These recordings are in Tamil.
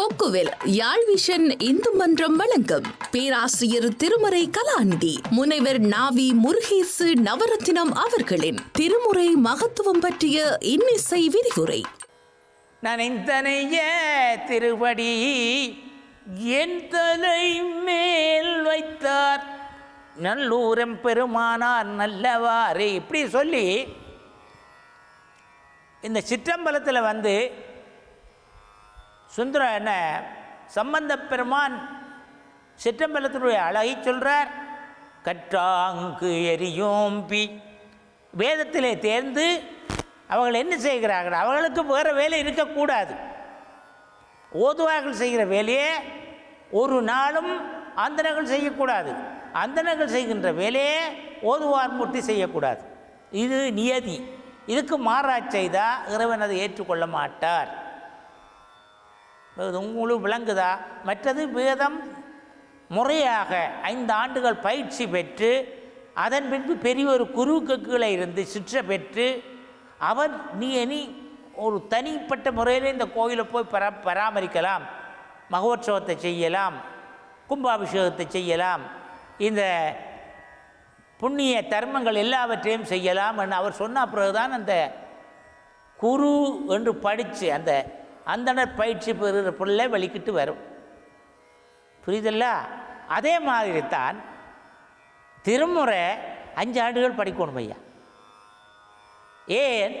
கொக்குவில் யாழ்விஷன் இந்து மன்றம் வழங்கும். பேராசிரியர் திருமறை கலாநிதி முனைவர் நாவி முருகேசு நவரத்தினம் அவர்களின் திருமுறை மகத்துவம் பற்றிய இன்னிசை விரிவுரை. நனைந்தனைய திருவடி என் தலை மேல் வைத்தார். நல்லூரம் பெருமானார் நல்லவாறு இப்படி சொல்லி இந்த சிற்றம்பலத்தில் வந்து சுந்தர என்ன? சம்பந்த பெருமான் சிற்றம்பலத்தினுடைய அழகை சொல்கிறார் கற்றாங்கு எரியோம்பி வேதத்திலே தேர்ந்து அவர்கள் என்ன செய்கிறார்கள்? அவர்களுக்கு வேறு வேலை இருக்கக்கூடாது. ஓதுவார்கள் செய்கிற வேலையே ஒரு நாளும் அந்தனர்கள் செய்யக்கூடாது. அந்தனர்கள் செய்கின்ற வேலையே ஓதுவார் மூர்த்தி செய்யக்கூடாது. இது நியதி. இதுக்கு மாறாச் செய்தால் இறைவன் அதை ஏற்றுக்கொள்ள மாட்டார். இது உங்களுக்கு விளங்குதா? மற்றது வேதம் முறையாக ஐந்து ஆண்டுகள் பயிற்சி பெற்று அதன் பின்பு பெரிய ஒரு குருவுக்கு கீழே இருந்து சிற்ற பெற்று அவர் நீ இனி ஒரு தனிப்பட்ட முறையில் இந்த கோயிலை போய் பரா பராமரிக்கலாம். மகோற்சவத்தை செய்யலாம். கும்பாபிஷேகத்தை செய்யலாம். இந்த புண்ணிய தர்மங்கள் எல்லாவற்றையும் செய்யலாம் என்று அவர் சொன்ன பிறகுதான் அந்த குரு என்று படித்து அந்த அந்தனர் பயிற்சி பெறுகிற பிள்ளை வெளிக்கிட்டு வரும். புரியுதல்ல? அதே மாதிரி தான் திருமுறை அஞ்சு ஆண்டுகள் படிக்கணும் ஐயா. ஏன்?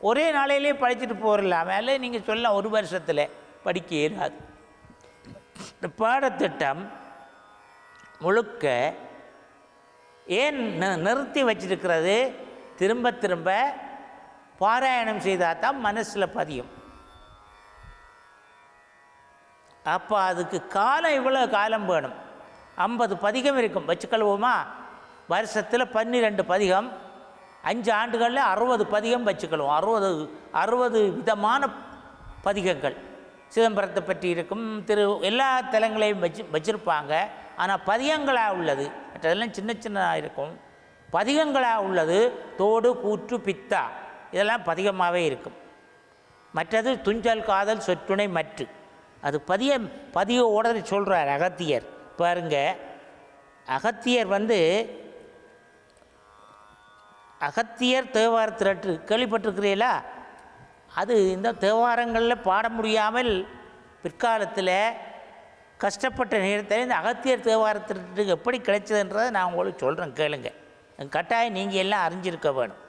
ஒரே நாளையிலே படிச்சுட்டு போயிடலாம் மேலே நீங்கள் சொல்லலாம் ஒரு வருஷத்தில் படிக்க இயலாது இந்த பாடத்திட்டம் முழுக்க ஏன் நிறுத்தி வச்சிருக்கிறது? திரும்ப திரும்ப பாராயணம் செய்தால் தான் மனசில் பதியும். அப்போ அதுக்கு காலம் இவ்வளோ காலம் வேணும்? ஐம்பது பதிகம் இருக்கும். வச்சுக்கொள்வோமா? வருஷத்தில் பன்னிரெண்டு பதிகம் அஞ்சு ஆண்டுகளில் அறுபது பதிகம் வச்சுக்கொள்வோம். அறுபது அறுபது விதமான பதிகங்கள். சிதம்பரத்தை பற்றி இருக்கும் திரு எல்லா தலங்களையும் வச்சு வச்சுருப்பாங்க. ஆனால் பதிகங்களாக உள்ளது? மற்றதெல்லாம் சின்ன சின்னதாக இருக்கும். பதிகங்களாக உள்ளது? தோடு கூற்று பித்தா. இதெல்லாம் பதிகமாகவே இருக்கும். மற்றது துஞ்சல் காதல் சொற்றுணை மற்று. அது பதிய பதிய உடனே சொல்கிறார் அகத்தியர். பாருங்க அகத்தியர் வந்து அகத்தியர் தேவார திரட்டு கேள்விப்பட்டிருக்கிறீங்களா அது இந்த தேவாரங்களில் பாட முடியாமல் பிற்காலத்தில் கஷ்டப்பட்ட நேரத்தில் இந்த அகத்தியர் தேவார எப்படி கிடைச்சதுன்றதை நான் உங்களுக்கு சொல்கிறேன் கேளுங்க. கட்டாயம் நீங்கள் எல்லாம் அறிஞ்சிருக்க வேணும்.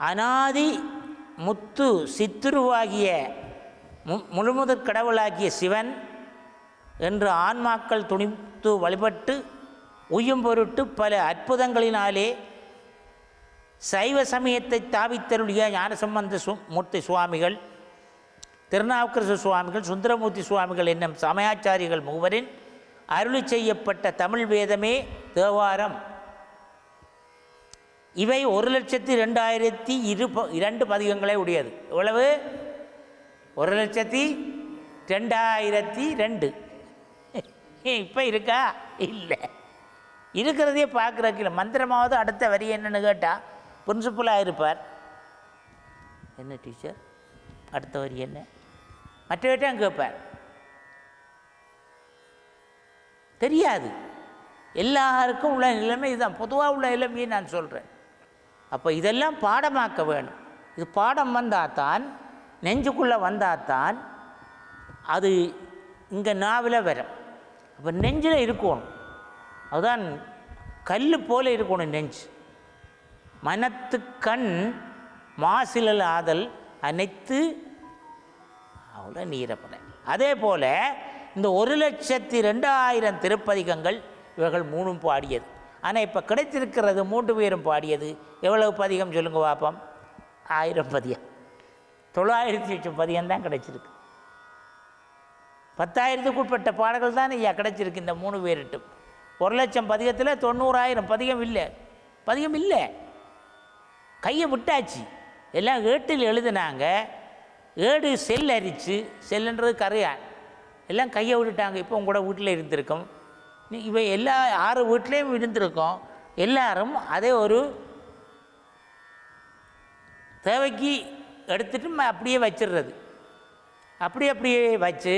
அனாதி முத்து சித்துருவாகிய மு- முழுமுதற் கடவுளாகிய சிவன் என்று ஆன்மாக்கள் துணித்து வழிபட்டு உய்யும் பொருட்டு பல அற்புதங்களினாலே சைவ சமயத்தை தாவித்தருளிய ஞானசம்பந்த சு மூர்த்தி சுவாமிகள் திருநாவுக்கரசு சுவாமிகள் சுந்தரமூர்த்தி சுவாமிகள் என்னும் சமயாச்சாரிகள் மூவரின் அருளி செய்யப்பட்ட தமிழ் வேதமே தேவாரம். இவை ஒரு லட்சத்தி ரெண்டாயிரத்தி இரு ப- இரண்டு பதிகங்களே உடையது. எவ்வளவு? ஒரு லட்சத்தி ரெண்டாயிரத்தி ரெண்டு. இப்போ இருக்கா? இல்லை. இருக்கிறதையே பார்க்குறக்கு இல்லை. மந்திரமாவது அடுத்த வரி என்னன்னு கேட்டால் பிரின்சிபலாக இருப்பார். என்ன டீச்சர் அடுத்த வரி என்ன? மற்றவற்றையும் கேட்பார். தெரியாது. எல்லாருக்கும் உள்ள நிலைமை இதுதான். பொதுவாக உள்ள நிலைமையை நான் சொல்கிறேன் அப்போ இதெல்லாம் பாடமாக்க வேணும். இது பாடம் வந்தால் தான் நெஞ்சுக்குள்ளே வந்தால் தான் அது இங்கே நாவில் வரும். அப்போ நெஞ்சில் இருக்கணும். அதுதான் கல் போல இருக்கணும் நெஞ்சு. மனத்து கண் மாசிலல் ஆதல் அனைத்து அவ்வளோ நீரப்பட அதே போல் இந்த ஒரு லட்சத்தி ரெண்டாயிரம் திருப்பதிகங்கள் இவர்கள் மூணும் பாடியது. ஆனால் இப்போ கிடைத்திருக்கிறது மூன்று பேரும் பாடியது. எவ்வளவு பதிகம் சொல்லுங்க பார்ப்போம் ஆயிரம் பதியம் தொள்ளாயிரத்தி லட்சம் பதியம் தான் கிடைச்சிருக்கு. பத்தாயிரத்துக்கு உட்பட்ட பாடல்கள் தான் ஐயா கிடைச்சிருக்கு இந்த மூணு பேருட்டும் ஒரு லட்சம் பதிகத்தில் தொண்ணூறாயிரம் பதிகம் இல்லை. பதிகம் இல்லை. கையை விட்டாச்சு. எல்லாம் ஏட்டில் எழுதுனாங்க. ஏடு செல் அரித்து செல்லுன்றது கரையான் எல்லாம் கையை விட்டுட்டாங்க. இப்போ உங்களோட வீட்டில் இருந்திருக்கும். இவை எல்லா ஆறு வீட்லேயும் இருந்திருக்கோம் எல்லாரும் அதே ஒரு தேவைக்கு எடுத்துட்டு அப்படியே வச்சிடுறது அப்படி அப்படியே வச்சு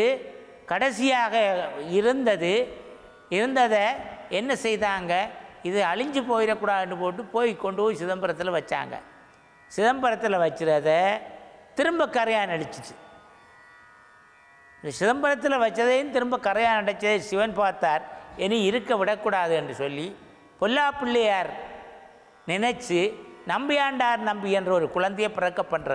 கடைசியாக இருந்தது. இருந்ததை என்ன செய்தாங்க? இது அழிஞ்சு போயிடக்கூடாதுன்னு போட்டு போய் கொண்டு போய் சிதம்பரத்தில் வச்சாங்க. சிதம்பரத்தில் வச்சுறத திரும்ப கரையான் அடிச்சிச்சு இந்த சிதம்பரத்தில் வச்சதையும் திரும்ப கரையான் அடைச்சதை சிவன் பார்த்தார். இனி இருக்க விடக்கூடாது என்று சொல்லி பொல்லா பிள்ளையார் நினைச்சு நம்பியாண்டார் நம்பி என்ற ஒரு குழந்தையை பிறக்க பண்ணுற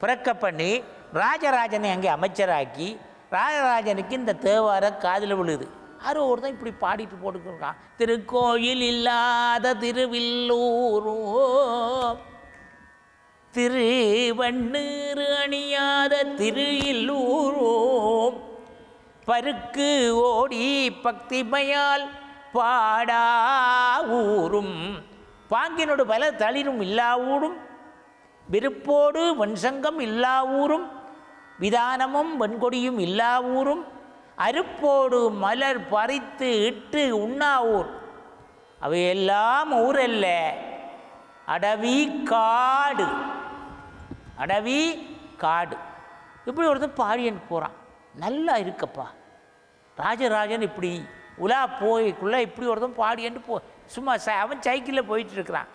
பிறக்க பண்ணி ராஜராஜனை அங்கே அமைச்சராக்கி ராஜராஜனுக்கு இந்த தேவார காதில் விழுது. யாரோ ஒருத்தன் இப்படி பாடிட்டு போட்டுக்கிறான் திருக்கோயில் இல்லாத திருவில்லூரோ திருவண்ணீர் அணியாத திரு இல்லூரோம் பருக்கு ஓடி பக்திமையால் பாடா ஊரும். பாங்கினோடு பல தளிரும் இல்லா ஊரும். விருப்போடு வன்சங்கம் இல்லா ஊரும். விதானமும் வெண்கொடியும் இல்லா ஊரும். அருப்போடு மலர் பறித்து இட்டு உண்ணா ஊர். அவையெல்லாம் ஊரல்ல. அடவி காடு. அடவி காடு. இப்படி ஒருத்தர் பாடியன் போகிறான் நல்லா இருக்கப்பா. ராஜராஜன் இப்படி உலா போய்க்குள்ளே இப்படி ஒருத்தன் பாடியன்ட்டு போ சும்மா ச அவன் சைக்கிளில் போயிட்டு இருக்கிறான்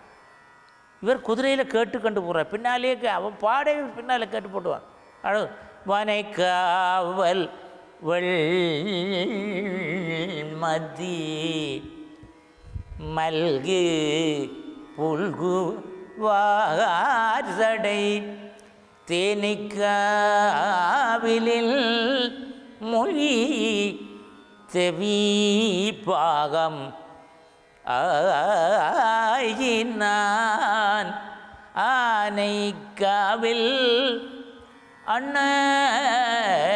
இவர் குதிரையில் கேட்டு கண்டு போகிறார் பின்னாலேயே அவன் பாடே பின்னால் கேட்டு போட்டுவான். அழகு வனைக்காவல் மதி மல்கு புல்கு வாசடை தேனிக்காவிலில் மொழி செவி பாகம் ஆயினான். ஆனைக்காவில் அண்ணலை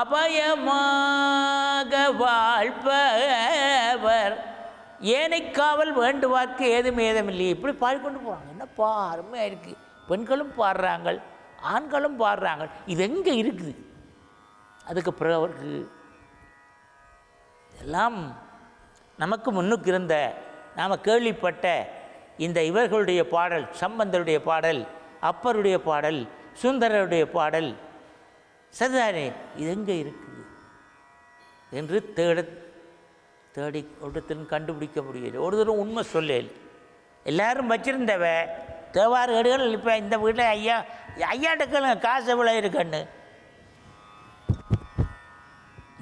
அபயமாக வாழ்பவர் ஏனைக்காவல் வேண்டுவார்க்கு ஏதும் ஏதுமில்லை இப்படி பாடிக்கொண்டு போகிறாங்க என்னப்பா அருமையாக இருக்குது பெண்களும் பாடுறாங்க ஆண்களும் பாடுறாங்க இது எங்கே இருக்குது? அதுக்கு பிறகு அவருக்கு எல்லாம் நமக்கு முன்னுக்கு இருந்த நாம் கேள்விப்பட்ட இந்த இவர்களுடைய பாடல் சம்பந்தருடைய பாடல் அப்பருடைய பாடல் சுந்தரருடைய பாடல் சரிதானே இது எங்கே இருக்குது? என்று தேட தேடி ஒருத்தரும் கண்டுபிடிக்க முடியல. ஒரு தூரம் உண்மை சொல்லல. எல்லாரும் வச்சிருந்தவ தேவாறு ஏடுகள் இப்போ இந்த வீட்டில் ஐயா ஐயாட்ட கேளுங்க காசு எவ்வளோ இருக்குன்னு?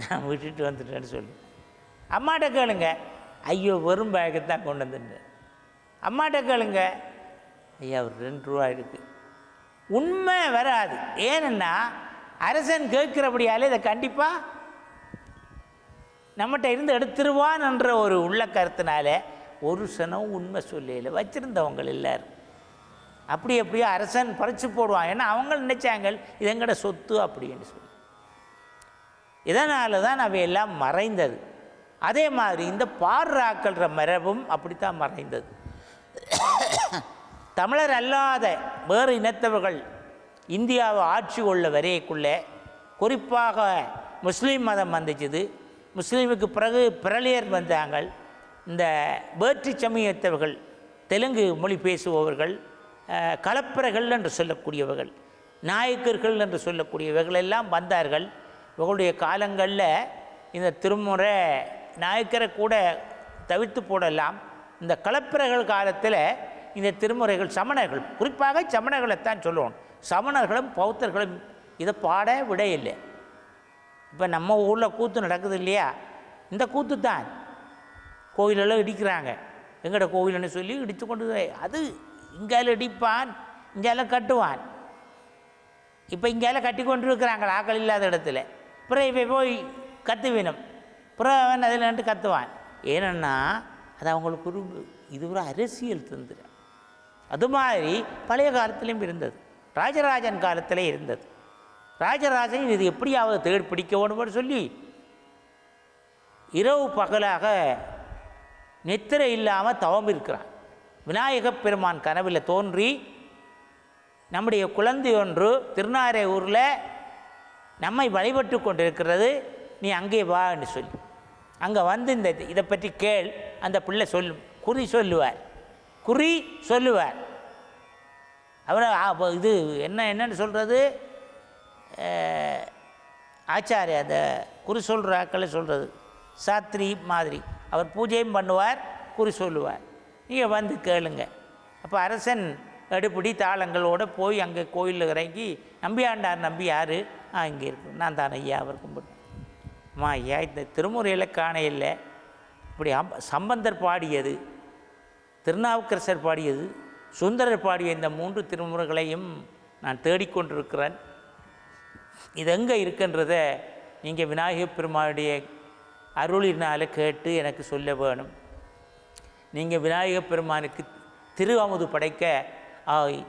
நான் விட்டுட்டு வந்துட்டேன்னு சொல்லி. அம்மாட்ட கேளுங்க. ஐயோ வெறும் பேக்கு தான் கொண்டு வந்துட்டேன் அம்மாட்ட கேளுங்க. ஐயா ஒரு ரெண்டு ரூபா இருக்குது உண்மை வராது. ஏன்னா அரசன் கேட்குறபடியாலே இதை கண்டிப்பாக நம்மகிட்ட இருந்து எடுத்துருவான் என்ற ஒரு உள்ள கருத்தினால ஒரு சனம் உண்மை சொல்லல வச்சுருந்தவங்க எல்லாரும். அப்படி எப்படியோ அரசன் பறிச்சு போடுவான். ஏன்னா அவங்க நினைச்சாங்க இது எங்கட சொத்து அப்படின்னு சொல்லி. இதனால தான் அவையெல்லாம் மறைந்தது. அதே மாதிரி இந்த பாடுறாக்கள்ற மரபும் அப்படித்தான் மறைந்தது. தமிழர் அல்லாத வேறு இனத்தவர்கள் இந்தியாவை ஆட்சி கொள்ள வரையக்குள்ளே குறிப்பாக முஸ்லீம் மதம் வந்துச்சுது. முஸ்லீமுக்கு பிறகு பிரளியர் வந்தாங்க இந்த வேற்று சமயத்தவர்கள் தெலுங்கு மொழி பேசுபவர்கள் கலப்பறைகள் என்று சொல்லக்கூடியவர்கள் நாயக்கர்கள் என்று சொல்லக்கூடியவர்கள் எல்லாம் வந்தார்கள். இவர்களுடைய காலங்களில் இந்த திருமுறை நாயக்கரை கூட தவிர்த்து போடலாம். இந்த கலப்பிரர்கள் காலத்தில் இந்த திருமுறைகள் சமணர்கள் குறிப்பாக சமணர்களைத்தான் சொல்லுவோம். சமணர்களும் பௌத்தர்களும் இதை பாட விட இல்லை இப்போ நம்ம ஊரில் கூத்து நடக்குது இல்லையா? இந்த கூத்து தான். கோயிலெல்லாம் இடிக்கிறாங்க. எங்கட கோவில்னு சொல்லி இடித்து கொண்டு அது இங்கால இடிப்பான் இங்கால கட்டுவான். இப்போ இங்கால கட்டி கொண்டு இருக்கிறாங்க ஆக்கள் இல்லாத இடத்துல. பிறகு இப்போ போய் கத்துவினும். பிறகு அவன் அதில் நின்று கத்துவான். ஏனென்னா அது அவங்களுக்கு ஒரு இது ஒரு அரசியல் தந்திரம். அது மாதிரி பழைய காலத்திலையும் இருந்தது. ராஜராஜன் காலத்திலே இருந்தது. ராஜராஜன் இது எப்படியாவது தேடி பிடிக்க வேணும்னு சொல்லி இரவு பகலாக நித்திரை இல்லாமல் தவம் இருக்கிறான். விநாயகப் பெருமான் கனவில் தோன்றி நம்முடைய குழந்தை ஒன்று திருநாரை ஊரில் நம்மை வழிபட்டு கொண்டிருக்கிறது. நீ அங்கே வான்னு சொல்லி. அங்கே வந்து இந்த இதை பற்றி கேள். அந்த பிள்ளை சொல் குறி சொல்லுவார். குறி சொல்லுவார். அவர் இது என்ன என்னன்னு சொல்கிறது ஆச்சாரிய அந்த குறி சொல்கிற ஆக்களை சொல்கிறது சாத்திரி மாதிரி. அவர் பூஜையும் பண்ணுவார் குறி சொல்லுவார். நீங்கள் வந்து கேளுங்க. அப்போ அரசன் எடுப்பிடி தாளங்களோடு போய் அங்கே கோயிலில் இறங்கி நம்பியாண்டார் நம்பி யார்? ஆ இங்கே இருக்கு. நான் தான் ஐயா அவர் கும்பிட்டு அம்மா ஐயா இந்த திருமுறையில் காண இல்லை. இப்படி அம் சம்பந்தர் பாடியது திருநாவுக்கரசர் பாடியது சுந்தரர் பாடிய இந்த மூன்று திருமுறைகளையும் நான் தேடிக்கொண்டிருக்கிறேன். இது எங்கே இருக்குன்றத நீங்கள் விநாயகப் பெருமானுடைய அருளினால் கேட்டு எனக்கு சொல்ல வேணும். நீங்கள் விநாயகப் பெருமானுக்கு திருவாமுது படைக்க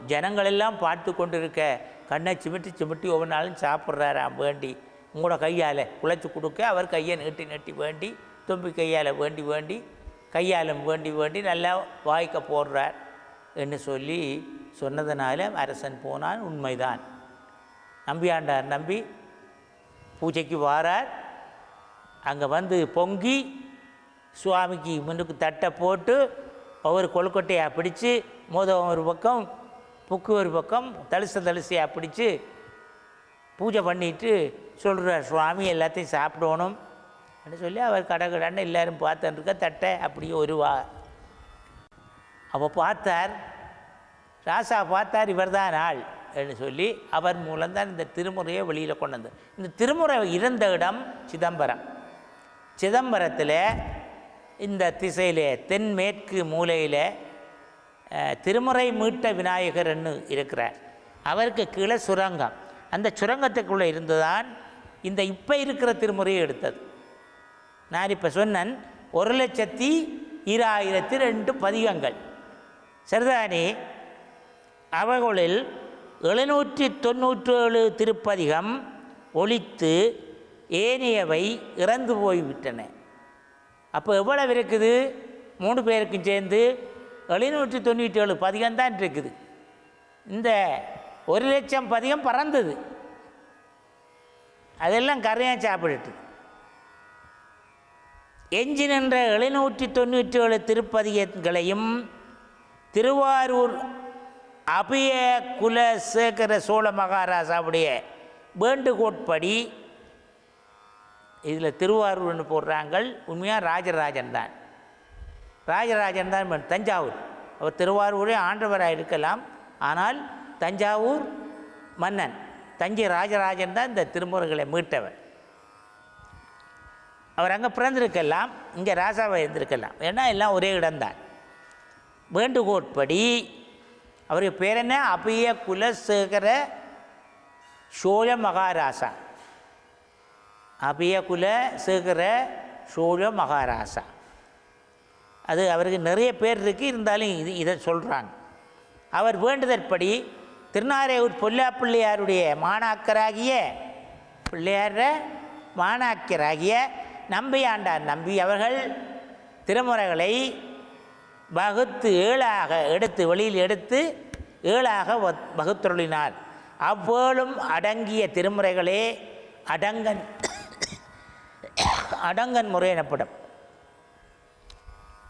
ஜனங்களெல்லாம் பார்த்து கொண்டு இருக்க கண்ணை சிமிட்டி சிமிட்டி ஒவ்வொரு நாளும் சாப்பிட்றாராம் வேண்டி. உங்களோட கையால் குழைச்சி கொடுக்க அவர் கையை நீட்டி நீட்டி வேண்டி தும்பி கையால் வேண்டி வேண்டி கையாலும் வேண்டி வேண்டி நல்லா வாய்க்க போடுறார். என்று சொல்லி சொன்னதுனால அரசன் போனான். உண்மைதான். நம்பியாண்டார் நம்பி பூஜைக்கு வாரார். அங்கே வந்து பொங்கி சுவாமிக்கு முன்னுக்கு தட்டை போட்டு ஒவ்வொரு கொழுக்கொட்டையாக பிடிச்சு மோதம் ஒரு பக்கம் புக்கு ஒரு பக்கம் தலிச தலிசையாக பிடிச்சு பூஜை பண்ணிட்டு சொல்கிறார் சுவாமி எல்லாத்தையும் சாப்பிடணும். அப்படின்னு சொல்லி அவர் கடகடன்னு எல்லோரும் பார்த்துருக்க தட்டை அப்படியே ஒருவா அப்போ பார்த்தார். ராசா பார்த்தார் இவர்தான் ஆள். சொல்லி அவர் மூலம்தான் இந்த திருமுறையை வெளியில் கொண்டு வந்தது. இந்த திருமுறை இருந்த இடம் சிதம்பரம். சிதம்பரத்தில் இந்த திசையில் தென்மேற்கு மூலையில் திருமுறை மீட்ட விநாயகர்னு இருக்கிறார். அவருக்கு கீழே சுரங்கம். அந்த சுரங்கத்துக்குள்ளே இருந்துதான் இந்த இப்போ இருக்கிற திருமுறையை எடுத்தது. நான் இப்போ சொன்னேன் ஒரு லட்சத்தி ஈராயிரத்தி ரெண்டு பதிகங்கள். சரிதானே அவர்களில் எழுநூற்றி தொண்ணூற்றேழு திருப்பதிகம் ஒழித்து ஏனையவை இறந்து போய்விட்டன. அப்போ எவ்வளவு இருக்குது? மூணு பேருக்கும் சேர்ந்து எழுநூற்றி தொண்ணூற்றி ஏழு பதிகம் தான் இருக்குது. இந்த ஒரு லட்சம் பதிகம் பறந்தது. அதெல்லாம் கரையாக சாப்பிட்டுட்டு. எஞ்சி நின்ற எழுநூற்றி தொண்ணூற்றி ஏழு திருப்பதிகங்களையும் திருவாரூர் அபய குலசேகர சோழ மகாராஜாவுடைய வேண்டுகோட்படி இதில் திருவாரூர்னு போடுறாங்க உண்மையாக ராஜராஜன் தான். ராஜராஜன் தான் தஞ்சாவூர். அவர் திருவாரூரே ஆண்டவராக இருக்கலாம். ஆனால் தஞ்சாவூர் மன்னன். தஞ்சை ராஜராஜன் தான் இந்த திருமுறைகளை மீட்டவர். அவர் அங்கே பிறந்திருக்கலாம். இங்கே ராஜாவை இருந்திருக்கலாம். ஏன்னா எல்லாம் ஒரே இடம்தான். வேண்டுகோட்படி அவருக்கு பேர் என்ன? அபிய குலசேகர சோழ மகாராசா. அபய குலசேகர சோழ மகாராசா. அது அவருக்கு நிறைய பேர் இருக்குது இருந்தாலும் இது இதை சொல்கிறாங்க அவர் வேண்டுதற்படி திருநாரையூர் பொல்லா பிள்ளையாருடைய மாணாக்கராகிய பிள்ளையார மாணாக்கராகிய நம்பியாண்டார் நம்பி அவர்கள் திருமுறைகளை வகுத்து ஏழாக எடுத்து வெளியில் எடுத்து ஏழாக வ- வகுத்தருளினார் அவ்வேளும் அடங்கிய திருமுறைகளே அடங்கன் அடங்கன் முறை எனப்படும்.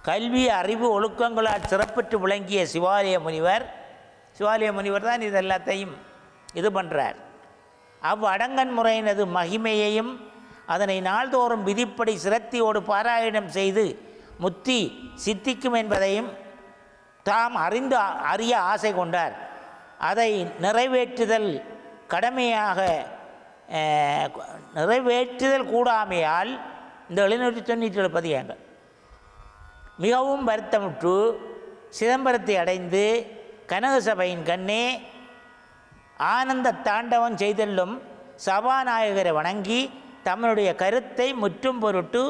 கல்வி அறிவு ஒழுக்கங்களால் சிறப்பிட்டு விளங்கிய சிவாலய முனிவர் சிவாலய முனிவர் தான் இது எல்லாத்தையும் இது பண்ணுறார் அவ் அடங்கன் முறையினது மகிமையையும் அதனை நாள்தோறும் விதிப்படி சிரத்தியோடு பாராயணம் செய்து முத்தி சித்திக்கும் என்பதையும் தாம் அறிந்து அறிய ஆசை கொண்டார். அதை நிறைவேற்றுதல் கடமையாக நிறைவேற்றுதல் கூடாமையால் இந்த எழுநூற்றி தொண்ணூற்றி ஏழு பதிகங்கள். மிகவும் வருத்தமுற்று சிதம்பரத்தை அடைந்து கனகசபையின் கண்ணே ஆனந்த தாண்டவம் செய்தல்லும் சபாநாயகரை வணங்கி தம்முடைய கருத்தை முற்றும் பொருட்டு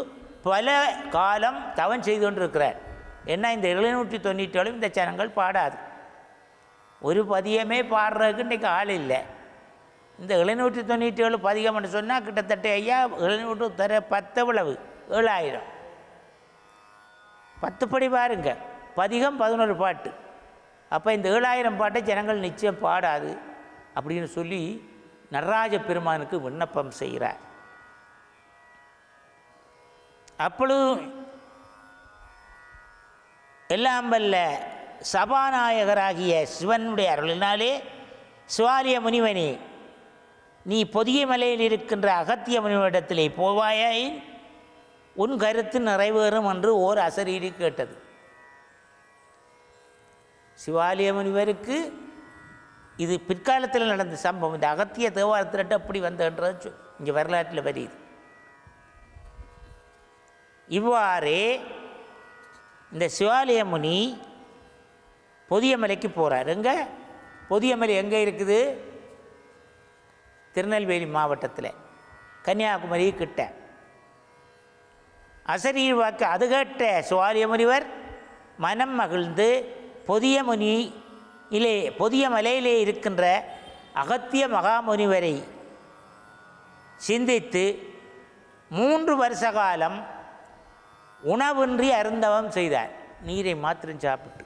பல காலம் தவம் செய்து கொண்டிருக்கிறார். என்ன இந்த எழுநூற்றி தொண்ணூற்றி இந்த சனங்கள் பாடாது. ஒரு பதியமே பாடுறதுக்கு இன்றைக்கு ஆள் இல்லை. இந்த எழுநூற்றி தொண்ணூற்றேழு பதிகம்னு சொன்னால் கிட்டத்தட்ட ஐயா எழுநூற்று தர பத்தவ்வளவு ஏழாயிரம். பத்து படி பாருங்க பதிகம் பதினொரு பாட்டு. அப்போ இந்த ஏழாயிரம் பாட்டை ஜனங்கள் நிச்சயம் பாடாது அப்படின்னு சொல்லி நடராஜ பெருமானுக்கு விண்ணப்பம் செய்கிறார். அப்பொழுது எல்லாம் வல்ல சபாநாயகராகிய சிவனுடைய அருளினாலே சிவாலிய முனிவனே நீ பொதிய மலையில் இருக்கின்ற அகத்திய முனிவனிடத்திலே போவாயின் உன் கருத்து நிறைவேறும் என்று ஓர் அசரீரி கேட்டது. சிவாலிய முனிவருக்கு இது பிற்காலத்தில் நடந்த சம்பவம். இந்த அகத்திய தேவாரத்திரட்டு அப்படி வந்தன்றது இங்கே வரலாற்றில் வருது இவ்வாறே இந்த சிவாலய முனி பொதியமலைக்கு போகிறார் எங்கே? பொதியமலை எங்கே இருக்குது? திருநெல்வேலி மாவட்டத்தில். கன்னியாகுமரி கிட்ட. அசரீர் வாக்கு அது கேட்ட சுவாலிய முனிவர் மனம் மகிழ்ந்து பொதிய முனி இலே பொதிய மலையிலே இருக்கின்ற அகத்திய மகாமுனிவரை சிந்தித்து மூன்று வருஷ காலம் உணவின்றி அருந்தவம் செய்தார். நீரை மாத்திரம் சாப்பிட்டு.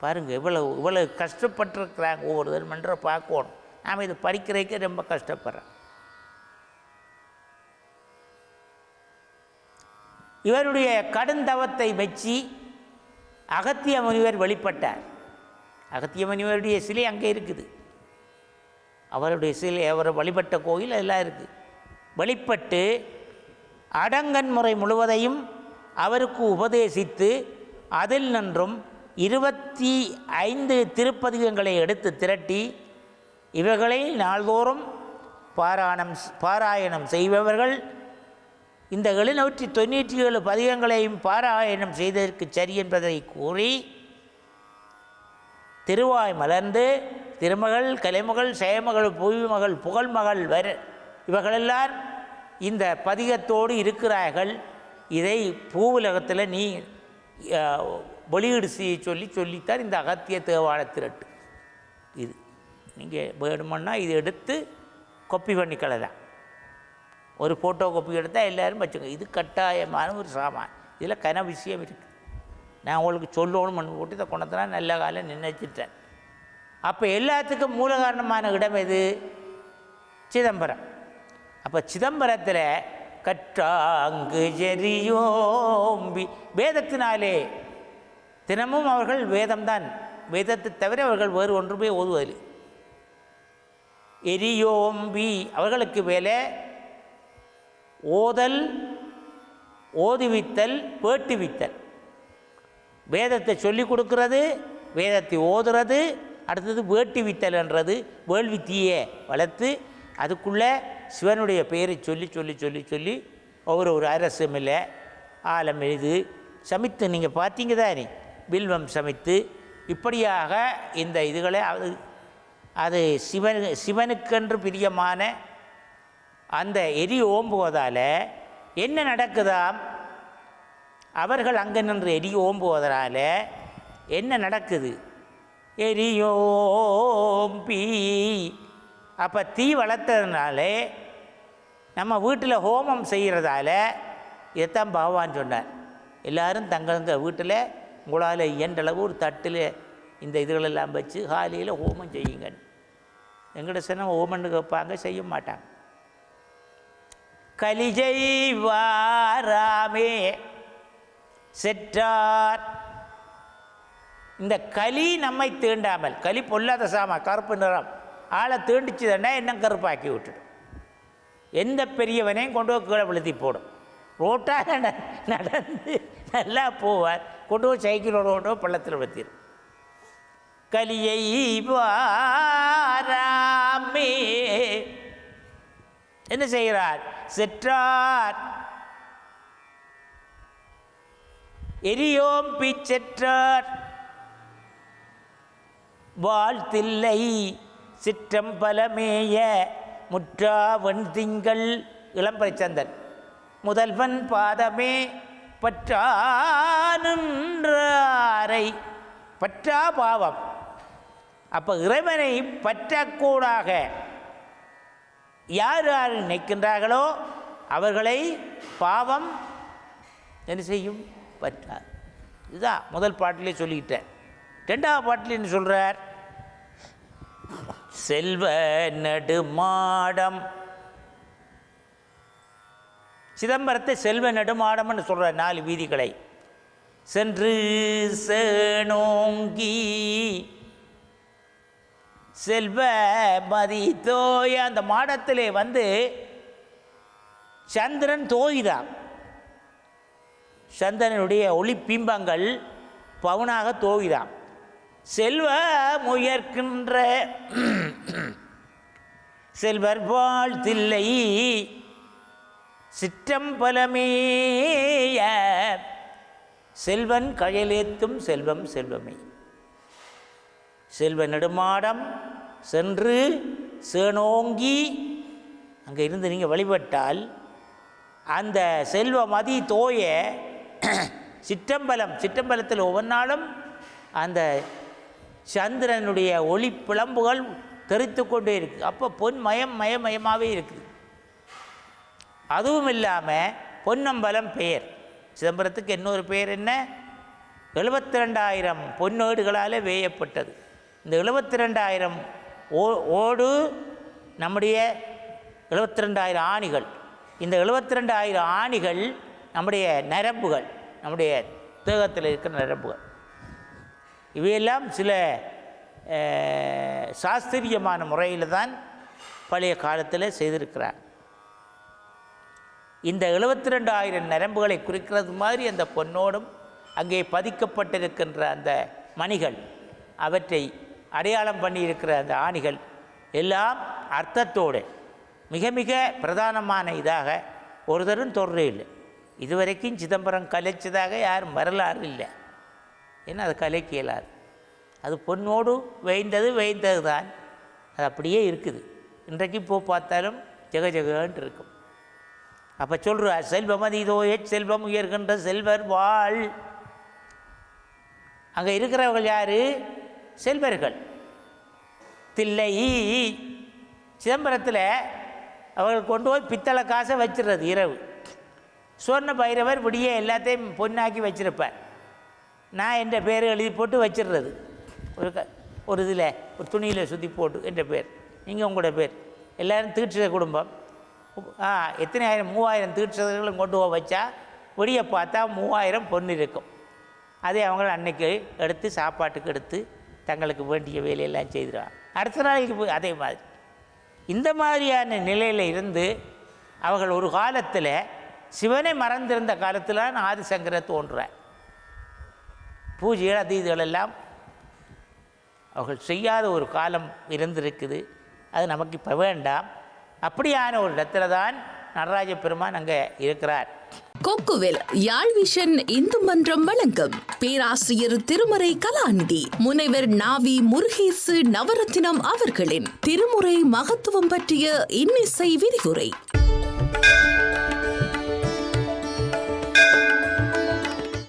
பாருங்கள் இவ்வளவு இவ்வளவு கஷ்டப்பட்டிருக்கிறாங்க ஒவ்வொரு தர்மன்ற பார்க்கணும். நாம் இது படிக்கிறதுக்கே ரொம்ப கஷ்டப்படுறோம். இவருடைய கடுந்தவத்தை வச்சு அகத்திய முனிவர் வெளிப்பட்டார். அகத்திய முனிவருடைய சிலை அங்கே இருக்குது. அவருடைய சிலை அவர் வழிபட்ட கோயில் எல்லாம் இருக்குது. வெளிப்பட்டு அடங்கன் முறை முழுவதையும் அவருக்கு உபதேசித்து அதில் நின்றும் இருபத்தி ஐந்து திருப்பதிகங்களை எடுத்து திரட்டி இவைகளை நாள்தோறும் பாராயணம் பாராயணம் செய்பவர்கள் இந்த எழுநூற்றி தொண்ணூற்றி ஏழு பதிகங்களையும் பாராயணம் செய்ததற்கு சரி என்பதை கூறி திருவாய் மலர்ந்து திருமகள் கலைமகள் செயமகள் புவிமகள் புகழ்மகள் வர இவர்களெல்லாம் இந்த பதிகத்தோடு இருக்கிறார்கள் இதை பூவுலகத்தில் நீ வெளியீடு செய்ய சொல்லி சொல்லித்தான் இந்த அகத்திய தேவார திரட்டு. இது. நீங்கள் வேணுமன்னா இது எடுத்து கொப்பி பண்ணிக்கலாம் ஒரு ஃபோட்டோ காப்பி எடுத்தால் எல்லோரும் வச்சுங்க. இது கட்டாயமான ஒரு சாமான். இதில் கன விஷயம் இருக்குது நான் உங்களுக்கு சொல்லணும் போட்டு இதை கொண்டதுனா நல்ல காலம் நினைச்சிட்டேன். அப்போ எல்லாத்துக்கும் மூல காரணமான இடம் எது? சிதம்பரம். அப்போ சிதம்பரத்தில் கற்றாங்கு ஜெரியோம்பி. வேதத்தினாலே தினமும் அவர்கள் வேதம்தான். வேதத்தை தவிர அவர்கள் வேறு ஒன்றுமே ஓதுவதில்லை. எரியோம்பி அவர்களுக்கு வேலை ஓதல் ஓதுவித்தல் பேட்டுவித்தல். வேதத்தை சொல்லிக் கொடுக்கிறது வேதத்தை ஓதுறது அடுத்தது வேட்டுவித்தல்ன்றது வேள்வித்தீயை வளர்த்து அதுக்குள்ளே சிவனுடைய பெயரை சொல்லி சொல்லி சொல்லி சொல்லி ஒவ்வொரு ஒரு அரசும் இல்லை ஆலம் எழுது. சமைத்து நீங்கள் பார்த்தீங்க தானே? பில்வம் சமைத்து. இப்படியாக இந்த இதுகளை அது அது சிவன் சிவனுக்கென்று பிரியமான அந்த எரி ஓம்புவதால் என்ன நடக்குதாம்? அவர்கள் அங்கே நின்று எரி ஓம்புவதனால என்ன நடக்குது? எரியோம்பி அப்போ தீ வளர்த்ததுனாலே நம்ம வீட்டில் ஹோமம் செய்கிறதால இதைத்தான் பகவான் சொன்னார். எல்லாரும் தங்கங்க வீட்டில் உங்களால் இயன்றளவு ஒரு தட்டில் இந்த இதுகளெல்லாம் வச்சு காலையில் ஹோமம் செய்யுங்க எங்கிட்ட சொன்னால் ஹோமன்னு கேட்பாங்க செய்ய மாட்டாங்க. கலிஜை வாராமே செற்றார். இந்த களி நம்மை தீண்டாமல் களி பொல்லாத சாமா கருப்பு நிறம். ஆளை தீண்டிச்சுதண்டா என்ன கருப்பாக்கி விட்டுடும். எந்த பெரியவனையும் கொண்டு போய் கீழே விழுத்தி போடும். ரோட்டாக நட- நடந்து நல்லா போவார். கொண்டு போய் சைக்கிளோட கொண்டு போய் பள்ளத்தில் விழுத்திடும் கலியை வாராமே. என்ன செய்கிறார்? செற்றார். எரியோம் பிச்செற்றார் வாழ்த்தில்லை. சிற்றம்பலமேய முற்றாவன் திங்கள் இளம்பரிச்சந்தன் முதல்வன் பாதமே பற்றானுன்றாரை பற்றா பாவம். அப்போ இறைவனை பற்றக்கூடாக. யார் யார் நினைக்கின்றார்களோ அவர்களை பாவம் என்ன செய்யும்? பற்றார் இதுதான் முதல் பாட்டிலே சொல்லிக்கிட்டேன். ரெண்டாவது பாட்டில் என்ன சொல்கிறார் செல்வ நடுமாடம். சிதம்பரத்தை செல்வ நெடுமாடம்னு சொல்கிற நாலு வீதிகளை. சென்று சேனோங்கி செல்வ மதி தோய அந்த மாடத்திலே வந்து சந்திரன் தோய்தான். சந்திரனுடைய ஒளி பிம்பங்கள் பவுனாக தோய்தான். செல்வ முயற்கின்ற. செல்வர் வாழ்த்தில்லை. சிற்றம்பலமேய செல்வன் கயலேத்தும் செல்வம் செல்வமே. செல்வ நெடுமாடம் சென்று சேனோங்கி அங்கே இருந்து நீங்கள் வழிபட்டால் அந்த செல்வ மதி தோய. சிற்றம்பலம் சிற்றம்பலத்தில் ஒவ்வொரு நாளும் அந்த சந்திரனுடைய ஒளி பிளம்புகள் தெரித்து கொண்டே இருக்குது அப்போ பொன் மயம் மயமயமாகவே இருக்குது. அதுவும் இல்லாமல் பொன்னம்பலம் பெயர். சிதம்பரத்துக்கு இன்னொரு பெயர் என்ன? எழுபத்தி ரெண்டாயிரம் பொன்னோடுகளால் வேயப்பட்டது. இந்த எழுபத்தி ரெண்டாயிரம் ஓ ஓடு நம்முடைய எழுபத்தி ரெண்டாயிரம் ஆணிகள். இந்த எழுபத்தி ரெண்டாயிரம் ஆணிகள் நம்முடைய நரம்புகள் நம்முடைய தேகத்தில் இருக்கிற நரம்புகள். இவையெல்லாம் சில சாஸ்திரியமான முறையில் தான் பழைய காலத்தில் செய்திருக்கிறார். இந்த எழுபத்தி ரெண்டாயிரம் நரம்புகளை குறிக்கிறது மாதிரி அந்த பொன்னோடும் அங்கே பதிக்கப்பட்டிருக்கின்ற அந்த மணிகள் அவற்றை அடையாளம் பண்ணியிருக்கிற அந்த ஆணிகள் எல்லாம் அர்த்தத்தோடு மிக மிக பிரதானமான இதாக ஒருத்தரும் தொடரே இல்லை இதுவரைக்கும் சிதம்பரம் கலைச்சதாக யாரும் வரலாறு இல்லை. ஏன்னா அது கலைக்கு இயலாது அது பொன்னோடு வேய்ந்தது வேய்ந்தது தான் அது அப்படியே இருக்குது. இன்றைக்கு பூ பார்த்தாலும் ஜெக ஜெகன்ட்டு இருக்கும். அப்போ சொல்கிறா செல்வம் இதோய செல்வம் உயர்கின்ற செல்வர் வாழ். அங்கே இருக்கிறவர்கள் யார்? செல்வர்கள். தில்லை சிதம்பரத்தில் அவர்கள் கொண்டு போய் பித்தளை காசை வச்சிடுறது இரவு. சுவர்ண பைரவர் விடிய எல்லாத்தையும் பொன்னாக்கி வச்சிருப்பார். நான் என்ற பேர் எழுதி போட்டு வச்சிடுறது. ஒரு க ஒரு இதில் ஒரு துணியில் சுற்றி போட்டு என்ற பேர் நீங்கள் உங்களோட பேர் எல்லோரும் தீட்சித குடும்பம். ஆ எத்தனை ஆயிரம் மூவாயிரம் தீட்சிதர்களும் கொண்டு போய் வச்சா வெளியே பார்த்தா மூவாயிரம் பொண்ணு இருக்கும். அதை அவங்க அன்னைக்கு எடுத்து சாப்பாட்டுக்கு எடுத்து தங்களுக்கு வேண்டிய வேலையெல்லாம் செய்திருவாங்க. அடுத்த நாளைக்கு போய் அதே மாதிரி. இந்த மாதிரியான நிலையில் இருந்து அவர்கள் ஒரு காலத்தில் சிவனை மறந்திருந்த காலத்தில் நான் ஆதிசங்கரை தோன்றுறேன் பூஜைகள் அது இதுகளெல்லாம் அவர்கள் செய்யாத ஒரு காலம் இருந்திருக்குது. அது நமக்கு இப்போ வேண்டாம். அப்படியான ஒரு இடத்துல தான் நடராஜ பெருமான் அங்கே இருக்கிறார். கொக்குவில் யாழ் விஷன் இந்து மன்றம் வழங்கும் பேராசிரியர் திருமறை கலாநிதி முனைவர் நாவி முருகேசு நவரத்தினம் அவர்களின் திருமுறை மகத்துவம் பற்றிய இன்னிசை விரிவுரை.